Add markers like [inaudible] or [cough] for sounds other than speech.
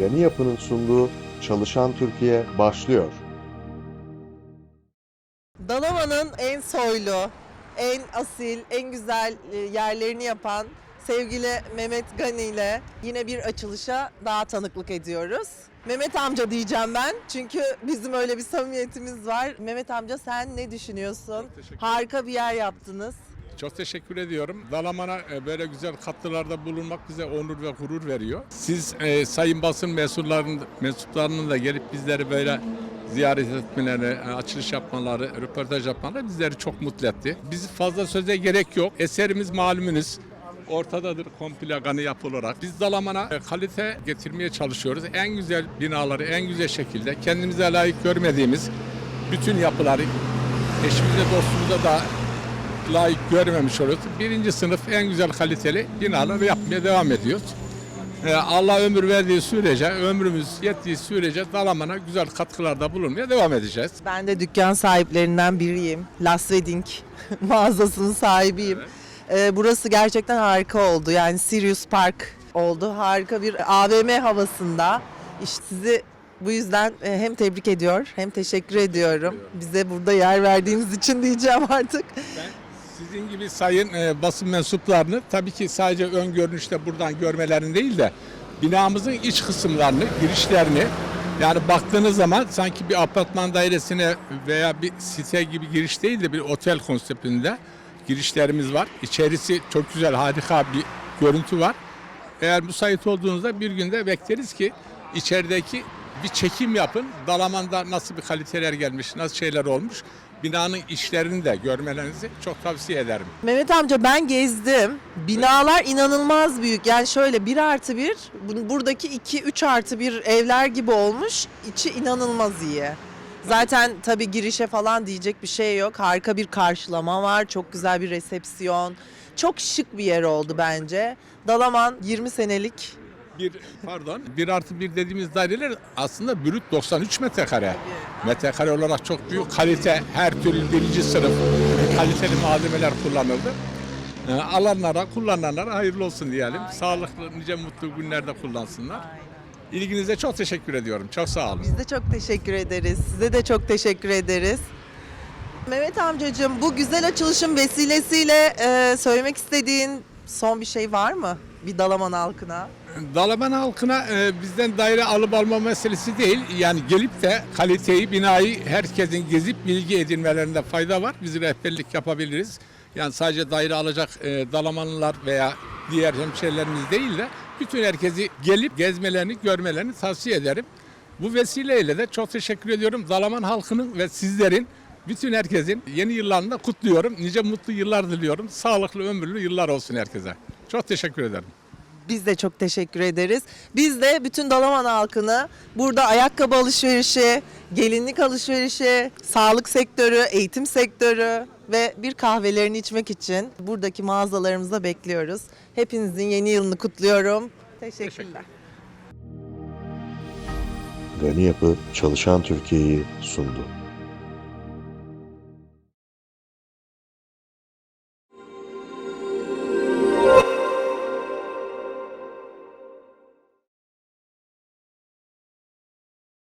Gani Yapı'nın sunduğu Çalışan Türkiye başlıyor. Dalaman'ın en soylu, en asil, en güzel e, yerlerini yapan sevgili Mehmet Gani ile yine bir açılışa daha tanıklık ediyoruz. Mehmet amca diyeceğim ben çünkü bizim öyle bir samimiyetimiz var. Mehmet amca sen ne düşünüyorsun? Harika bir yer yaptınız. Çok teşekkür ediyorum. Dalaman'a e, böyle güzel katkılarda bulunmak bize onur ve gurur veriyor. Siz e, sayın basın mensuplarının, mensuplarının da gelip bizleri böyle ziyaret etmeleri, e, açılış yapmaları, röportaj yapmaları bizleri çok mutlu etti. Biz fazla söze gerek yok. Eserimiz malumunuz. Ortadadır komple ganı yapı olarak. Biz Dalaman'a e, kalite getirmeye çalışıyoruz. En güzel binaları en güzel şekilde kendimize layık görmediğimiz bütün yapıları eşimize dostumuza da layık görmemiş oluyoruz. Birinci sınıf en güzel kaliteli binaları yapmaya devam ediyoruz. Ee, Allah ömür verdiği sürece, ömrümüz yettiği sürece Dalaman'a güzel katkılarda bulunmaya devam edeceğiz. Ben de dükkan sahiplerinden biriyim. Las Wedding [laughs] mağazasının sahibiyim. Ee, burası gerçekten harika oldu. Yani Sirius Park oldu. Harika bir AVM havasında. İşte sizi bu yüzden e, hem tebrik ediyor hem teşekkür ediyorum. Bize burada yer verdiğiniz için diyeceğim artık. Sizin gibi sayın e, basın mensuplarını tabii ki sadece ön görünüşte buradan görmelerini değil de binamızın iç kısımlarını, girişlerini yani baktığınız zaman sanki bir apartman dairesine veya bir site gibi giriş değil de bir otel konseptinde girişlerimiz var. İçerisi çok güzel, harika bir görüntü var. Eğer müsait olduğunuzda bir günde bekleriz ki içerideki bir çekim yapın. Dalaman'da nasıl bir kaliteler gelmiş, nasıl şeyler olmuş. Binanın işlerini de görmelerinizi çok tavsiye ederim. Mehmet amca ben gezdim. Binalar inanılmaz büyük. Yani şöyle 1 artı 1, buradaki 2, 3 artı 1 evler gibi olmuş. İçi inanılmaz iyi. Zaten tabii girişe falan diyecek bir şey yok. Harika bir karşılama var. Çok güzel bir resepsiyon. Çok şık bir yer oldu bence. Dalaman 20 senelik. Bir pardon, bir artı bir dediğimiz daireler aslında brüt 93 metrekare. Metrekare olarak çok büyük kalite, her türlü birinci sınıf kaliteli malzemeler kullanıldı. Ee, alanlara, kullananlara hayırlı olsun diyelim. Sağlıklı, nice mutlu günlerde kullansınlar. İlginize çok teşekkür ediyorum. Çok sağ olun. Biz de çok teşekkür ederiz. Size de çok teşekkür ederiz. Mehmet amcacığım bu güzel açılışın vesilesiyle e, söylemek istediğin son bir şey var mı? Bir Dalaman halkına. Dalaman halkına e, bizden daire alıp alma meselesi değil. Yani gelip de kaliteyi, binayı herkesin gezip bilgi edinmelerinde fayda var. Biz rehberlik yapabiliriz. Yani sadece daire alacak e, Dalamanlılar veya diğer hemşehrilerimiz değil de bütün herkesi gelip gezmelerini, görmelerini tavsiye ederim. Bu vesileyle de çok teşekkür ediyorum. Dalaman halkının ve sizlerin bütün herkesin yeni yıllarını kutluyorum. Nice mutlu yıllar diliyorum. Sağlıklı, ömürlü yıllar olsun herkese. Çok teşekkür ederim. Biz de çok teşekkür ederiz. Biz de bütün Dalaman halkını burada ayakkabı alışverişi, gelinlik alışverişi, sağlık sektörü, eğitim sektörü ve bir kahvelerini içmek için buradaki mağazalarımızda bekliyoruz. Hepinizin yeni yılını kutluyorum. Teşekkürler. Gani Yapı Çalışan Türkiye'yi sundu.